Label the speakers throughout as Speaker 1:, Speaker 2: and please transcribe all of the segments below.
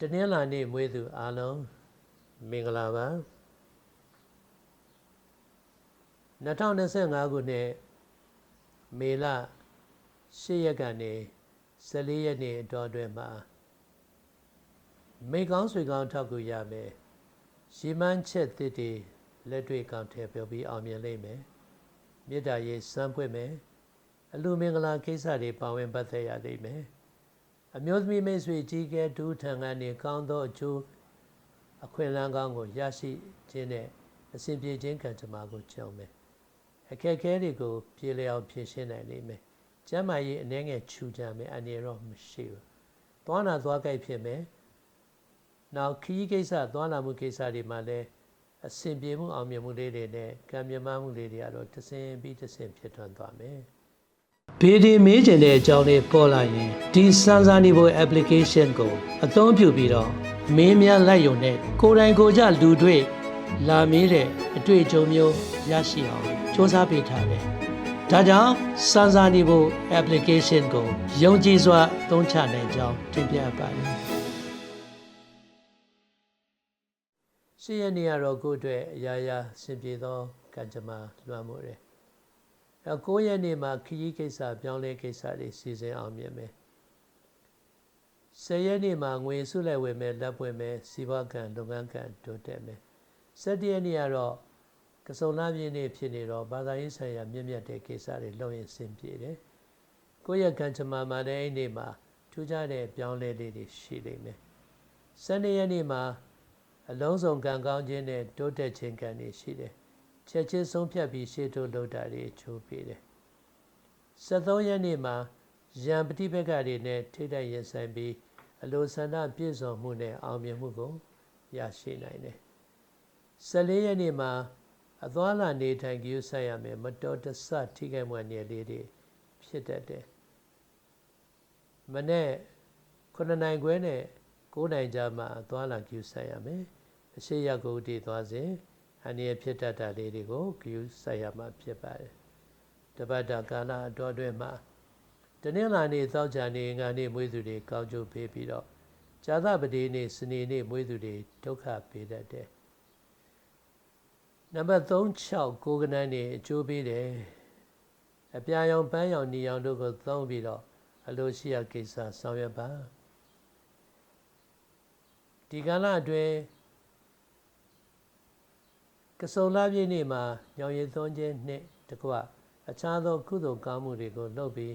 Speaker 1: တနင်္လာနေ့မွေးသူအားလုံးမင်္ဂလာပါ2025ခုနှစ်မေလ10ရက်ကနေ14ရက်နေ့အတွင်းအတွင်းမှာမိကောင်းဆွေကောင်းထောက်ကူရမယ်ရီမန်းချက်တစ်တွေလက်တွေ့ကောင်းထည့်ပြောပြီးအောင်မြင်လိမ့်မယ်မေတ္တာရေးစမ်းပွင့်မယ်အလူမင်္ဂလာကိစ္စတွေပါဝင်ပတ်သက်ရလိမ့်မယ် အမျိုးသမီးမိတ်ဆွေကြီးကဲဒူးထံကနေကောင်းသောအကျိုးအခွင့်အလမ်းကောင်းကိုရရှိခြင်းနဲ့အစဉ်ပြေခြင်းကံကြမ္မာကိုကြုံမယ်အခက်အခဲတွေကိုပြေလည်အောင်ဖြေရှင်းနိုင်လိမ့်မယ်ကျမ်းမာရေးအနှဲငယ်ခြူကြမယ်အနေရောမရှိဘူးသွားနာသွားကြိုက်ဖြစ်မယ်နောက်ခီးကိစ္စသွားလာမှုကိစ္စတွေမှာလည်းအစဉ်ပြေမှုအောင်မြင်မှုလေးတွေနဲ့ကံမြမမှုလေးတွေကတော့တစ်စင်ပြီးတစ်စင်ဖြစ်ထွန်းသွားမယ် ဘေဒီမေးကျင်တဲ့အကြောင်းလေးပေါ်လာရင်ဒီစမ်းစာနေဖို့ application ကို အသုံးပြုပြီးတော့မင်းများလိုက်ယုံနဲ့ကိုယ်တိုင်ကိုယ်ကြလူတွေ့လာမေးတဲ့အတွေ့အကြုံမျိုးရရှိအောင်စ조사ပေးထားတယ်။ဒါကြောင့်စမ်းစာနေဖို့ application ကိုယုံကြည်စွာသုံးချနိုင်ကြောင်းတင်ပြပါတယ်။ရှေ့ရနေရတော့ကိုယ့်အတွက်အရာရာဆင်ပြေသောကံကြမ္မာလွှမ်းမိုးတယ်။ အဲ9ရက်နေ့မှာခရီးကိစ္စပြောင်းလဲကိစ္စတွေစီစဉ်အောင်မြင်မယ်။10ရက်နေ့မှာငွေစုလိုက်ဝယ်မယ်လက်ပွင့်မယ်စီးပွားကံလုပ်ငန်းကံတိုးတက်မယ်။17ရက်နေ့ကတော့ကစုံလာပြည့်နေ့ဖြစ်နေတော့ဘာသာရေးဆိုင်ရာမြင့်မြတ်တဲ့ကိစ္စတွေလုပ်ရင်စင်ပြေတယ်။ကိုယ့်ရဲ့ကံကြမ္မာမှာလည်းအဲ့ဒီနေ့မှာထူးခြားတဲ့ပြောင်းလဲလေးတွေရှိလိမ့်မယ်။12ရက်နေ့မှာအလုံးစုံကံကောင်းခြင်းနဲ့တိုးတက်ခြင်းကံတွေရှိတယ်။ ချက်ချင်းဆုံးဖြတ်ပြီးရှေ့တိုးလုပ်တာတွေချိုးပေးတယ်။73ရက်နေ့မှာရံပฏิပက္ခတွေနဲ့ထိတ်တိုက်ရင်ဆိုင်ပြီးအလိုဆန္ဒပြည့်စုံမှုနဲ့အောင်မြင်မှုကိုရရှိနိုင်တယ်။14ရက်နေ့မှာအသွားလာနေထိုင်ကြည့်ဆိုင်ရမယ်မတော်တဆထိခိုက်မှုအနေလေးတွေဖြစ်တတ်တယ်။မနေ့9နိုင်ခွဲနဲ့9နိုင်ကြာမှအသွားလာကြည့်ဆိုင်ရမယ်။အရှိရကုတ်တည်သွားစဉ် အနည်းဖြစ်တတ်တာလေးတွေကိုကြည့်ဆိုင်ရမှာဖြစ်ပါတယ်။တပတ်တာကာလအတော်အတွင်းမှာတနင်္လာနေ့သောကြာနေ့ငါနေ့မွေးသူတွေကောင်းကျိုးပေးပြီးတော့ဇာသပတိနေ့စနေနေ့မွေးသူတွေဒုက္ခပေးတတ်တယ်။နံပါတ်36ကိုကနန်းနေအကျိုးပေးတယ်။အပြာရောင်ပန်းရောင်နီရောင်တို့ကိုသုံးပြီးတော့အလိုရှိရာကိစ္စဆောင်ရွက်ပါ။ဒီကာလအတွင်း ကစုံလာပြည့်နေ့မှာညောင်ရည်သွန်းခြင်းနှင့်တကွအခြားသောကုသိုလ်ကောင်းမှုတွေကိုလုပ်ပြီး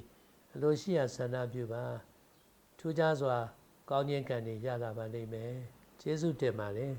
Speaker 1: အလိုရှိရာဆန္ဒပြုပါထူးခြားစွာ ကောင်းခြင်းကံတွေရလာပါလိမ့်မယ်ကျေးဇူးတင်ပါတယ်